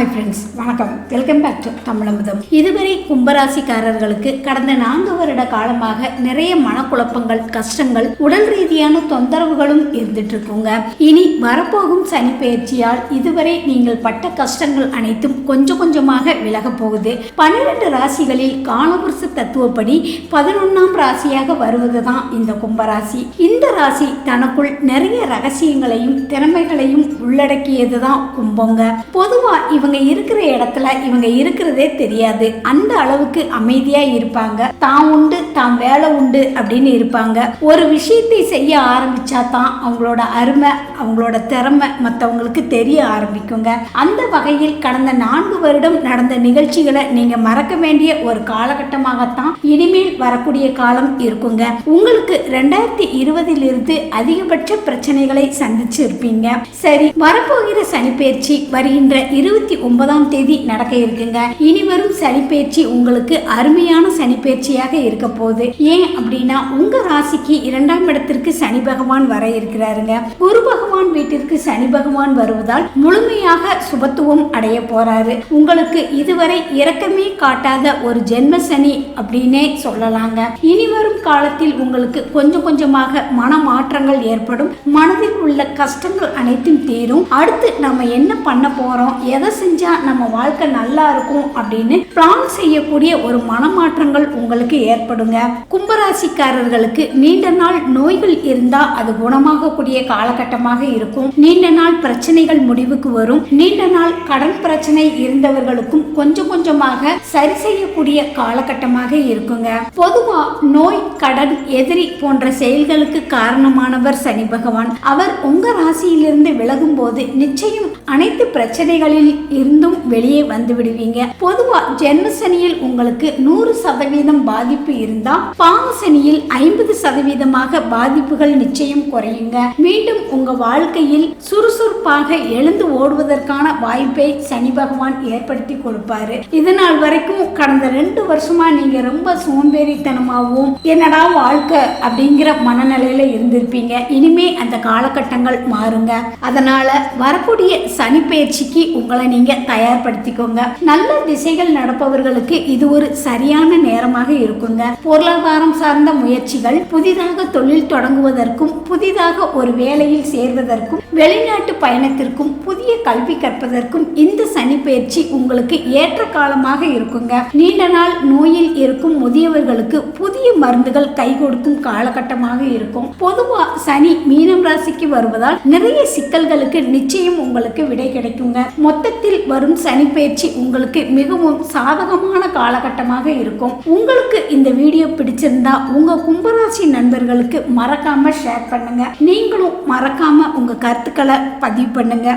Hi friends வணக்கம். Welcome back to Tamizhamudham. இதுவரை கும்பராசிக்காரர்களுக்கு கடந்த நான்கு வருட காலமாக நிறைய மனக்குழப்பங்கள் கஷ்டங்கள் உடல் ரீதியான தொந்தரவுகளும் இருந்துட்டு இருக்குங்க இனி வரப்போகும் சனி பயிற்சியால் இதுவரை நீங்கள் பட்ட கஷ்டங்கள் அனைத்தும் கொஞ்சம் கொஞ்சமாக விலக போகுது. பன்னிரண்டு ராசிகளில் காலவருஷ தத்துவப்படி பதினொன்னாம் ராசியாக வருவதுதான் இந்த கும்பராசி. இந்த ராசி தனக்குள் நிறைய ரகசியங்களையும் திறமைகளையும் உள்ளடக்கியதுதான் கும்பங்க. பொதுவா இவங்க இருக்கிற இடத்துல இவங்க இருக்கிறதே தெரியாது. அந்த அளவுக்கு அமைதியா இருப்பாங்க. தான் உண்டு தான் வேலை உண்டு அப்படின்னு இருப்பாங்க. ஒரு விஷயத்தை செய்ய ஆரம்பிச்சா தான் அவங்களோட அருமை அவங்களோட திறமை மற்றவங்களுக்கு தெரிய ஆரம்பிக்குங்க. அந்த வகையில் கடந்த நான்கு வருடம் நடந்த நிகழ்ச்சிகளை நீங்க மறக்க வேண்டிய ஒரு காலகட்டமாகத்தான் இனிமேல் வரக்கூடிய காலம் இருக்குங்க. உங்களுக்கு ரெண்டாயிரத்தி இருபதிலிருந்து அதிகபட்ச பிரச்சனைகளை சந்திச்சு இருப்பீங்க சரி வரப்போகிற சனிப்பயிற்சி வருகின்ற இருபத்தி ஒன்பதாம் தேதி நடக்க இருக்குங்க. இனி வரும் சனிப்பயிற்சி உங்களுக்கு அருமையான சனிப்பயிற்சியாக இருக்க போகுது. ஏன் அப்படின்னா உங்க ராசிக்கு இரண்டாம் இடத்திற்கு சனி பகவான் வர இருக்கிறாருங்க. குரு பகவான் வீட்டிற்கு சனி பகவான் வருவதால் முழுமையாக சுபத்துவம் அடைய போறாரு. உங்களுக்கு இதுவரை இரக்கமே காட்டாத ஒரு ஜென்ம சனி அப்படின்னே சொல்லலாங்க. இனி வரும் காலத்தில் உங்களுக்கு கொஞ்சம் கொஞ்சமாக மன மாற்றங்கள் ஏற்படும். மனதில் உள்ள கஷ்டங்கள் அனைத்தும் தீரும். அடுத்து நம்ம என்ன பண்ண போறோம்? எதை நம்ம வாழ்க்கை நல்லா இருக்கும் அப்படின்னு பிளான் செய்யக்கூடிய ஒரு மனமாற்றங்கள் உங்களுக்கு ஏற்படுங்க. கும்பராசிக்காரர்களுக்கு நீண்ட நாள் நோய்கள் இருந்தால் அது குணமாகக்கூடிய காலகட்டமாக இருக்கும். நீண்ட நாள் பிரச்சனைகள் முடிவுக்கு வரும். நீண்ட நாள் கடன் பிரச்சனை இருந்தவர்களுக்கும் கொஞ்சம் கொஞ்சமாக சரி செய்யக்கூடிய காலகட்டமாக இருக்குங்க. பொதுவா நோய் கடன் எதிரி போன்ற செயல்களுக்கு காரணமானவர் சனி பகவான். அவர் உங்க ராசியிலிருந்து விலகும் போது நிச்சயம் அனைத்து பிரச்சனைகளில் இருந்தும் வெளியே வந்து விடுவீங்க பொதுவா ஜென்ம சனியில் உங்களுக்கு நூறு சதவீதம் பாதிப்பு இருந்தால் பாவ சனியில் ஐம்பது சதவீதமாக பாதிப்புகள் நிச்சயம் குறையுங்க. மீண்டும் உங்க வாழ்க்கையில் சுறுசுறுப்பாக எழுந்து ஓடுவதற்கான வாய்ப்பை சனி பகவான் ஏற்படுத்தி கொடுப்பாரு. இதனால் வரைக்கும் கடந்த ரெண்டு வருஷமா நீங்க ரொம்ப சோம்பேறித்தனமாகவும் என்னடா வாழ்க்கை அப்படிங்கிற மனநிலையில இருந்திருப்பீங்க. இனிமே அந்த காலகட்டங்கள் மாறுங்க. அதனால வரக்கூடிய சனி பயிற்சிக்கு உங்களை நீங்க தயார்படுத்திக்கோங்க. நல்ல திசைகள் நடப்பவர்களுக்கு இது ஒரு சரியான நேரமாக இருக்குங்க. பொருளாதாரம் சார்ந்த முயற்சிகள் புதிதாக தொழில் தொடங்குவதற்கும் புதிதாக ஒரு வேலையில் சேர்வதற்கும் வெளிநாட்டு பயணத்திற்கும் புதிய கல்வி கற்பதற்கும் இந்த சனி பயிற்சி உங்களுக்கு ஏற்ற காலமாக இருக்குங்க. நீண்ட நாள் நோயில் இருக்கும் முதியவர்களுக்கு புதிய மருந்துகள் கை கொடுக்கும் காலகட்டமாக இருக்கும். பொதுவா சனி மீனம் ராசிக்கு வருவதால் நிறைய சிக்கல்களுக்கு நிச்சயம் உங்களுக்கு விடை கிடைக்குங்க. மொத்தத்தில் வரும் சனி பயிற்சி உங்களுக்கு மிகவும் சாதகமான காலகட்டமாக இருக்கும். உங்களுக்கு இந்த வீடியோ பிடிச்சிருந்தா உங்க கும்பராசி நண்பர்களுக்கு மறக்காம ஷேர் பண்ணுங்க. நீங்களும் மறக்காம உங்க கருத்துக்களை பதிவு பண்ணுங்க.